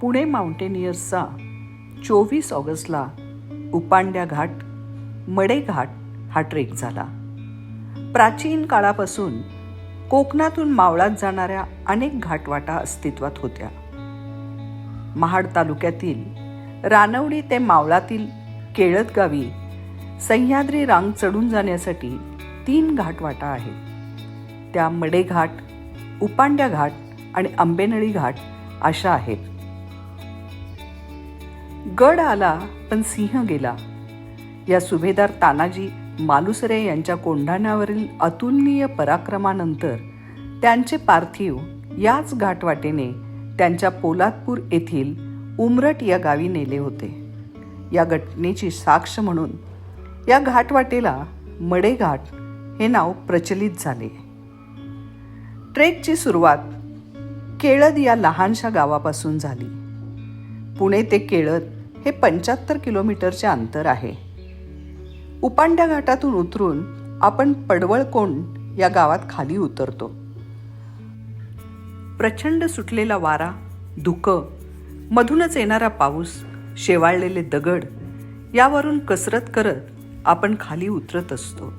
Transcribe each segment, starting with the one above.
पुणे माउंटेनियर्सचा चोवीस ऑगस्टला उपांड्या घाट मडे घाट हा ट्रेक झाला. प्राचीन काळापासून कोकणातून मावळात जाणाऱ्या अनेक घाटवाटा अस्तित्वात होत्या. महाड तालुक्यातील रानवडी ते मावळातील केळत गावी सह्याद्री रांग चढून जाण्यासाठी तीन घाटवाटा आहेत. त्या मडे घाट उपांड्या घाट आणि आंबेनळी घाट अशा आहेत. गड आला पण सिंह गेला. या सुभेदार तानाजी मालुसरे यांच्या कोंढाण्यावरील अतुलनीय पराक्रमानंतर त्यांचे पार्थिव याच घाटवाटेने त्यांच्या पोलादपूर येथील उमरट या गावी नेले होते. या घटनेची साक्ष म्हणून या घाटवाटेला मडेघाट हे नाव प्रचलित झाले. ट्रेकची सुरुवात केळद या लहानशा गावापासून झाली. पुणे ते केळद हे पंच्याहत्तर किलोमीटरचे अंतर आहे. उपांड्या घाटातून उतरून आपण पडवळकोंड या गावात खाली उतरतो. प्रचंड सुटलेला वारा धुकं मधूनच येणारा पाऊस शेवाळलेले दगड यावरून कसरत करत आपण खाली उतरत असतो.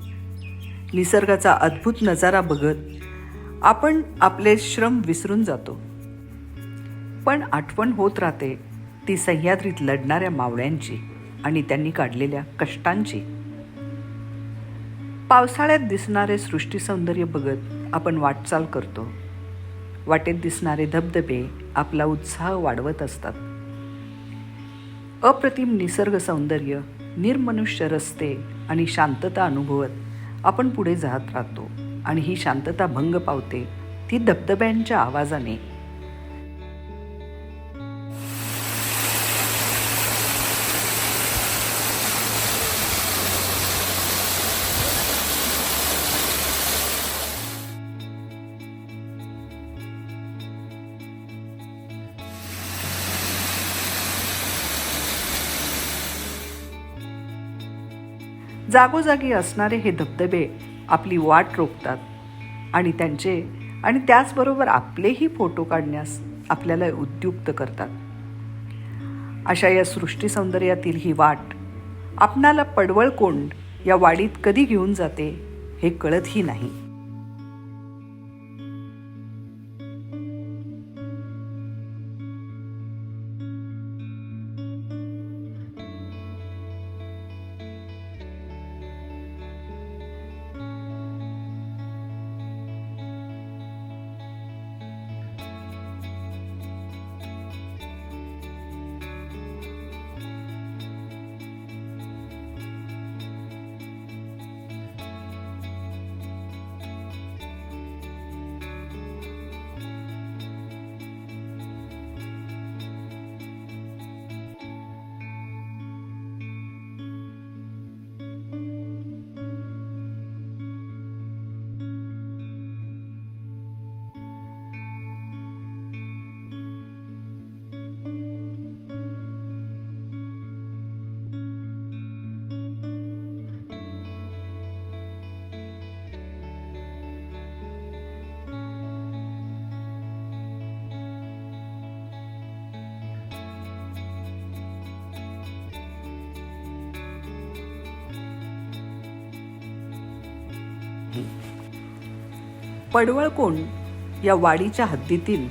निसर्गाचा अद्भुत नजारा बघत आपण आपले श्रम विसरून जातो. पण आठवण होत राहते ती सह्याद्रीत लढणाऱ्या मावळ्यांची आणि त्यांनी काढलेल्या कष्टांची. पावसाळ्यात दिसणारे सृष्टी सौंदर्य बघत आपण वाटचाल करतो. वाटेत दिसणारे धबधबे आपला उत्साह वाढवत असतात. अप्रतिम निसर्ग सौंदर्य निर्मनुष्य रस्ते आणि शांतता अनुभवत आपण पुढे जात राहतो आणि ही शांतता भंग पावते ती धबधब्यांच्या आवाजाने. जागोजागी असणारे हे धबधबे आपली वाट रोखतात. आणि त्यांचे आणि त्याचबरोबर आपलेही फोटो काढण्यास आपल्याला उद्युक्त करतात. अशा या सृष्टी सौंदर्यातील ही वाट आपणाला पडवळकोंड या वाडीत कधी घेऊन जाते हे कळतही नाही. पडवळकोंड या वाडीच्या हद्दीतील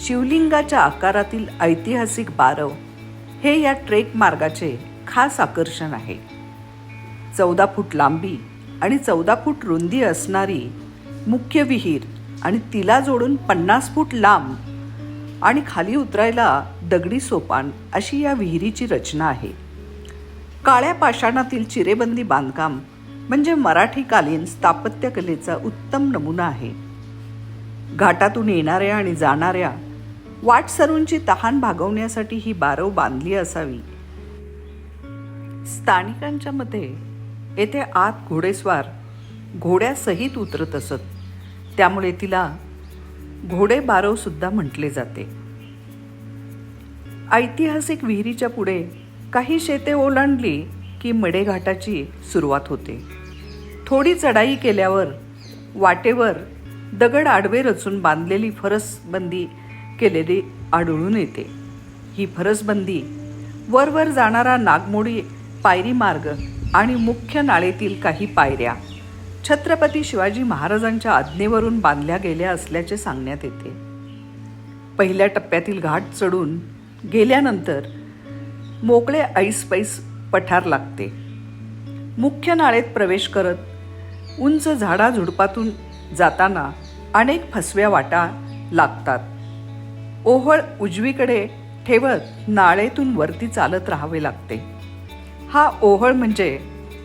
शिवलिंगाच्या आकारातील ऐतिहासिक बारव हे या ट्रेक मार्गाचे खास आकर्षण आहे. चौदा फूट लांबी आणि चौदा फूट रुंदी असणारी मुख्य विहीर आणि तिला जोडून पन्नास फूट लांब आणि खाली उतरायला दगडी सोपान अशी या विहिरीची रचना आहे. काळ्या पाषाणातील चिरेबंदी बांधकाम म्हणजे मराठीकालीन स्थापत्यकलेचा उत्तम नमुना आहे. घाटातून येणाऱ्या आणि जाणाऱ्या वाटसरूंची तहान भागवण्यासाठी ही बारव बांधली असावी. स्थानिकांच्या मते येथे आत घोडेस्वार घोड्यासहित उतरत असत. त्यामुळे तिला घोडे बारवसुद्धा म्हटले जाते. ऐतिहासिक विहिरीच्या पुढे काही शेते ओलांडली की मडेघाटाची सुरुवात होते. थोडी चढाई केल्यावर वाटेवर दगड आडवे रचून बांधलेली फरसबंदी केलेली आढळून येते. ही फरसबंदी वरवर जाणारा नागमोडी पायरी मार्ग आणि मुख्य नाळेतील काही पायऱ्या छत्रपती शिवाजी महाराजांच्या आज्ञेवरून बांधल्या गेल्या असल्याचे सांगण्यात येते. पहिल्या टप्प्यातील घाट चढून गेल्यानंतर मोकळे ऐसपैस पठार लागते. मुख्य नाळेत प्रवेश करत उंच झाडाझुडपातून जाताना अनेक फसव्या वाटा लागतात. ओहळ उजवीकडे ठेवत नाळेतून वरती चालत राहावे लागते. हा ओहळ म्हणजे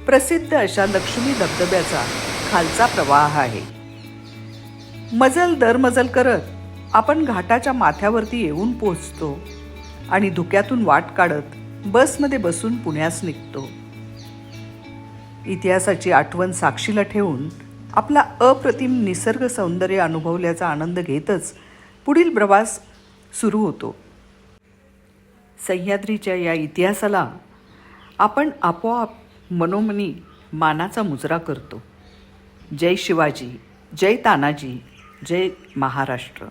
प्रसिद्ध अशा लक्ष्मी धबधब्याचा खालचा प्रवाह आहे. मजल दरमजल करत आपण घाटाच्या माथ्यावरती येऊन पोहोचतो आणि धुक्यातून वाट काढत बसमध्ये बसून पुण्यास निघतो. इतिहासाची आठवण साक्षीला ठेवून आपला अप्रतिम निसर्ग सौंदर्य अनुभवल्याचा आनंद घेतच पुढील प्रवास सुरू होतो. सह्याद्रीच्या या इतिहासाला आपण आपोआप मनोमनी मानाचा मुजरा करतो. जय शिवाजी जय तानाजी जय महाराष्ट्र.